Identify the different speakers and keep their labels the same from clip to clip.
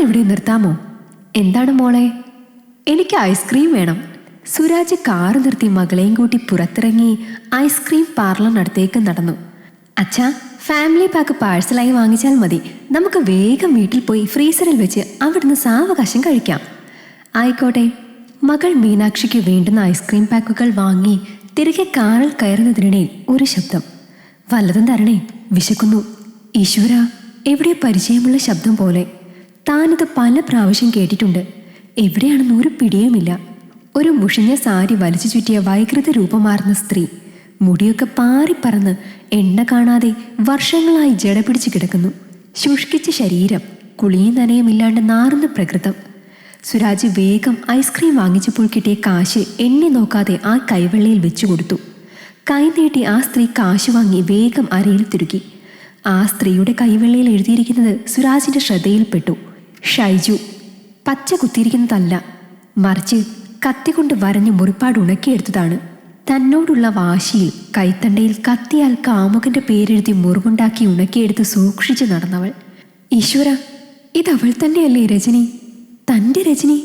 Speaker 1: കൊണ്ടുപോയി നിർത്താമോ? എന്താണ് മോളെ? എനിക്ക് ഐസ്ക്രീം വേണം. സുരാജ് കാറ് നിർത്തി മകളെയും കൂട്ടി പുറത്തിറങ്ങി ഐസ്ക്രീം പാർലറിനടുത്തേക്ക് നടന്നു. അച്ഛാ ഫാമിലി പാക്ക് പാഴ്സലായി വാങ്ങിച്ചാൽ മതി. നമുക്ക് വേഗം വീട്ടിൽ പോയി ഫ്രീസറിൽ വെച്ച് അവിടുന്ന് സാവകാശം കഴിക്കാം. ആയിക്കോട്ടെ. മകൾ മീനാക്ഷിക്ക് വേണ്ടുന്ന ഐസ്ക്രീം പാക്കുകൾ വാങ്ങി തിരികെ കാറിൽ കയറുന്നതിനിടയിൽ ഒരു ശബ്ദം. വല്ലതും തരണേ വിശക്കുന്നു. ഈശ്വര എവിടെ പരിചയമുള്ള ശബ്ദം പോലെ. താനിത് പല പ്രാവശ്യം കേട്ടിട്ടുണ്ട്. എവിടെയാണെന്ന് ഒരു പിടിയുമില്ല. ഒരു മുഷിഞ്ഞ സാരി വലിച്ചു ചുറ്റിയ വൈകൃത രൂപമാർന്ന സ്ത്രീ. മുടിയൊക്കെ പാറിപ്പറന്ന് എണ്ണ കാണാതെ വർഷങ്ങളായി ജട പിടിച്ചു കിടക്കുന്നു. ശുഷ്കിച്ച ശരീരം കുളിയും നനയുമില്ലാണ്ട് നാറുന്ന പ്രകൃതം. സുരാജ് വേഗം ഐസ്ക്രീം വാങ്ങിച്ചപ്പോൾ കിട്ടിയ കാശ് എണ്ണി നോക്കാതെ ആ കൈവെള്ളയിൽ വെച്ചു കൊടുത്തു. കൈ നീട്ടി ആ സ്ത്രീ കാശ് വാങ്ങി വേഗം അരയിൽ തിരുകി ആ സ്ത്രീയുടെ കൈവെള്ളയിൽ എഴുതിയിരിക്കുന്നത് സുരാജിന്റെ ശ്രദ്ധയിൽപ്പെട്ടു. ഷൈജു പച്ച കുത്തിയിരിക്കുന്നതല്ല. മറിച്ച് കത്തികൊണ്ട് വരഞ്ഞ് മുറിപ്പാട് ഉണക്കിയെടുത്തതാണ്. തന്നോടുള്ള വാശിയിൽ കൈത്തണ്ടയിൽ കത്തിയാൽ കാമുകന്റെ പേരെഴുതി മുറിവുണ്ടാക്കി ഉണക്കിയെടുത്ത് സൂക്ഷിച്ചു നടന്നവൾ. ഈശ്വര ഇതവൾ തന്നെയല്ലേ രജനി? തന്റെ രജനി?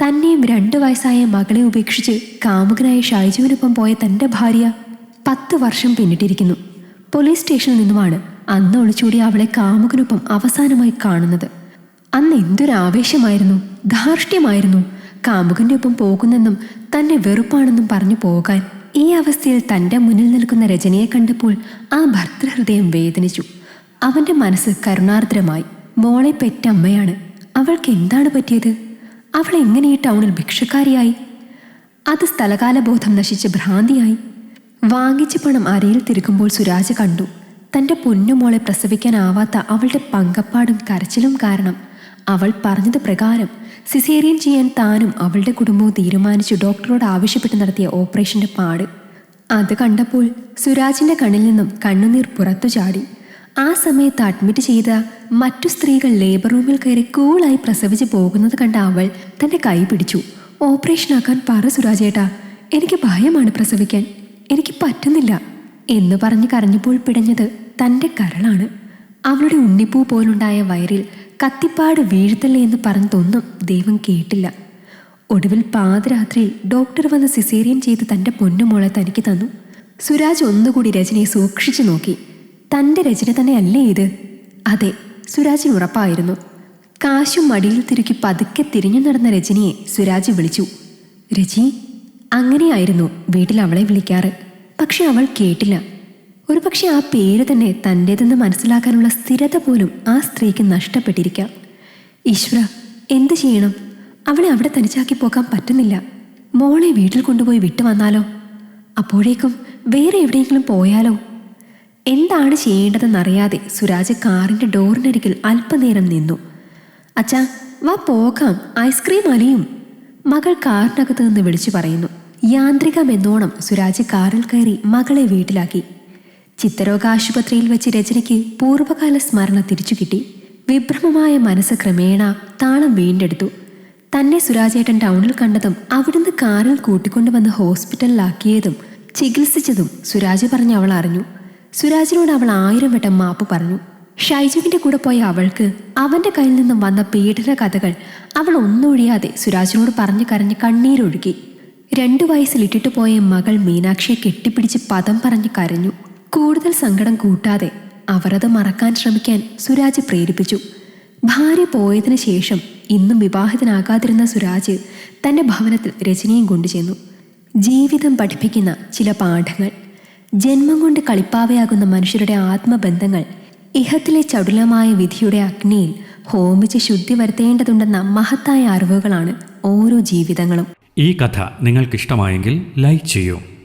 Speaker 1: തന്നെയും രണ്ടു വയസ്സായ മകളെ ഉപേക്ഷിച്ച് കാമുകനായ ഷൈജുവിനൊപ്പം പോയ തന്റെ ഭാര്യ പത്ത് വർഷം പിന്നിട്ടിരിക്കുന്നു. പോലീസ് സ്റ്റേഷനിൽ നിന്നുമാണ് അന്ന് ഒളിച്ചൂടി അവളെ കാമുകനൊപ്പം അവസാനമായി കാണുന്നത്. അന്ന് എന്തൊരു ആവേശമായിരുന്നു ധാർഷ്ട്യമായിരുന്നു. കാമുകന്റെ ഒപ്പം പോകുന്നെന്നും തന്നെ വെറുപ്പാണെന്നും പറഞ്ഞു പോകാൻ. ഈ അവസ്ഥയിൽ തന്റെ മുന്നിൽ നിൽക്കുന്ന രചനയെ കണ്ടപ്പോൾ ആ ഭർത്തൃഹൃദയം വേദനിച്ചു. അവന്റെ മനസ്സ് കരുണാർദ്രമായി. മോളെ പെറ്റ അമ്മയാണ് അവൾക്ക് എന്താണ് പറ്റിയത്? അവൾ എങ്ങനെ ഈ ടൗണിൽ ഭിക്ഷക്കാരിയായി? അത് സ്ഥലകാലബോധം നശിച്ച് ഭ്രാന്തിയായി. വാങ്ങിച്ച പണം അരയിൽ തിരുകുമ്പോൾ സുരാജ് കണ്ടു. തന്റെ പൊന്നുമോളെ പ്രസവിക്കാനാവാത്ത അവളുടെ പങ്കപ്പാടും കരച്ചിലും കാരണം അവൾ പറഞ്ഞത് പ്രകാരം സിസേറിയൻ ചെയ്യാൻ താനും അവളുടെ കുടുംബവും തീരുമാനിച്ചു ഡോക്ടറോട് ആവശ്യപ്പെട്ട് നടത്തിയ ഓപ്പറേഷന്റെ പാട്. അത് കണ്ടപ്പോൾ സുരാജിന്റെ കണ്ണിൽ നിന്നും കണ്ണുനീർ പുറത്തു ചാടി. ആ സമയത്ത് അഡ്മിറ്റ് ചെയ്ത മറ്റു സ്ത്രീകൾ ലേബർ റൂമിൽ കയറി കൂളായി പ്രസവിച്ച് പോകുന്നത് കണ്ട അവൾ തന്റെ കൈ പിടിച്ചു. ഓപ്പറേഷൻ ആക്കാൻ പറ സുരാജേട്ടാ. എനിക്ക് ഭയമാണ് പ്രസവിക്കാൻ. എനിക്ക് പറ്റുന്നില്ല. എന്ന് പറഞ്ഞ് കരഞ്ഞപ്പോൾ പിടഞ്ഞത് തന്റെ കരളാണ്. അവളുടെ ഉണ്ണിപ്പൂ പോലുണ്ടായ വയറിൽ കത്തിപ്പാട് വീഴ്ത്തല്ലേ എന്ന് പറഞ്ഞതൊന്നും ദൈവം കേട്ടില്ല. ഒടുവിൽ പാതിരാത്രിയിൽ ഡോക്ടർ വന്ന് സിസേറിയൻ ചെയ്ത് തന്റെ പൊന്നുമോളെ തനിക്ക് തന്നു. സുരാജ് ഒന്നുകൂടി രചനയെ സൂക്ഷിച്ചു നോക്കി. തന്റെ രചന തന്നെയല്ലേ ഇത്? അതെ സുരാജിന് ഉറപ്പായിരുന്നു. കാശും മടിയിൽ തിരുക്കി പതുക്കെ തിരിഞ്ഞു നടന്ന രജനിയെ സുരാജ് വിളിച്ചു. രജി അങ്ങനെയായിരുന്നു വീട്ടിൽ അവളെ വിളിക്കാറ്. പക്ഷെ അവൾ കേട്ടില്ല. ഒരുപക്ഷെ ആ പേര് തന്നെ തന്റേതെന്ന് മനസ്സിലാക്കാനുള്ള സ്ഥിരത പോലും ആ സ്ത്രീക്ക് നഷ്ടപ്പെട്ടിരിക്കാം. ഈശ്വര എന്ത് ചെയ്യണം? അവളെ അവിടെ തനിച്ചാക്കി പോകാൻ പറ്റുന്നില്ല. മോളെ വീട്ടിൽ കൊണ്ടുപോയി വിട്ടു വന്നാലോ? അപ്പോഴേക്കും വേറെ എവിടെയെങ്കിലും പോയാലോ? എന്താണ് ചെയ്യേണ്ടതെന്നറിയാതെ സുരാജ് കാറിന്റെ ഡോറിനരികിൽ അല്പനേരം നിന്നു. അച്ഛാ വാ പോകാം. ഐസ്ക്രീം അലിയും. മകൾ കാറിനകത്ത് നിന്ന് വിളിച്ചു പറയുന്നു. യാന്ത്രികമെന്നോണം സുരാജ് കാറിൽ കയറി മകളെ വീട്ടിലാക്കി. ചിത്തരോഗ ആശുപത്രിയിൽ വെച്ച് രചനയ്ക്ക് പൂർവകാല സ്മരണ തിരിച്ചു കിട്ടി. വിഭ്രമമായ മനസ്സ് ക്രമേണ താളം വീണ്ടെടുത്തു. തന്നെ സുരാജേട്ടൻ ടൗണിൽ കണ്ടതും അവിടുന്ന് കാറിൽ കൂട്ടിക്കൊണ്ടുവന്ന് ഹോസ്പിറ്റലിലാക്കിയതും ചികിത്സിച്ചതും സുരാജ് പറഞ്ഞ് അവൾ അറിഞ്ഞു. സുരാജിനോട് അവൾ ആയിരം വട്ടം മാപ്പ് പറഞ്ഞു. ഷൈജുവിന്റെ കൂടെ പോയ അവൾക്ക് അവന്റെ കയ്യിൽ നിന്നും വന്ന പീഡന കഥകൾ അവൾ ഒന്നൊഴിയാതെ സുരാജിനോട് പറഞ്ഞു കരഞ്ഞ് കണ്ണീരൊഴുകി. രണ്ടു വയസ്സിൽ ഇട്ടിട്ട് പോയ മകൾ മീനാക്ഷിയെ കെട്ടിപ്പിടിച്ച് പദം പറഞ്ഞ് കരഞ്ഞു. കൂടുതൽ സങ്കടം കൂട്ടാതെ അവർ അത് മറക്കാൻ ശ്രമിക്കാൻ സുരാജ് പ്രേരിപ്പിച്ചു. ഭാര്യ പോയതിനു ശേഷം ഇന്നും വിവാഹിതനാകാതിരുന്ന സുരാജ് തന്റെ ഭവനത്തിൽ രചനയും കൊണ്ടുചെന്നു. ജീവിതം പഠിപ്പിക്കുന്ന ചില പാഠങ്ങൾ ജന്മം കൊണ്ട് കളിപ്പാവയാകുന്ന മനുഷ്യരുടെ ആത്മബന്ധങ്ങൾ ഇഹത്തിലെ ചടുലമായ വിധിയുടെ അഗ്നിയിൽ ഹോമിച്ച് ശുദ്ധി വരുത്തേണ്ടതുണ്ടെന്ന മഹത്തായ അറിവുകളാണ് ഓരോ ജീവിതങ്ങളും.
Speaker 2: ഈ കഥ നിങ്ങൾക്കിഷ്ടമായെങ്കിൽ ലൈക്ക് ചെയ്യൂ.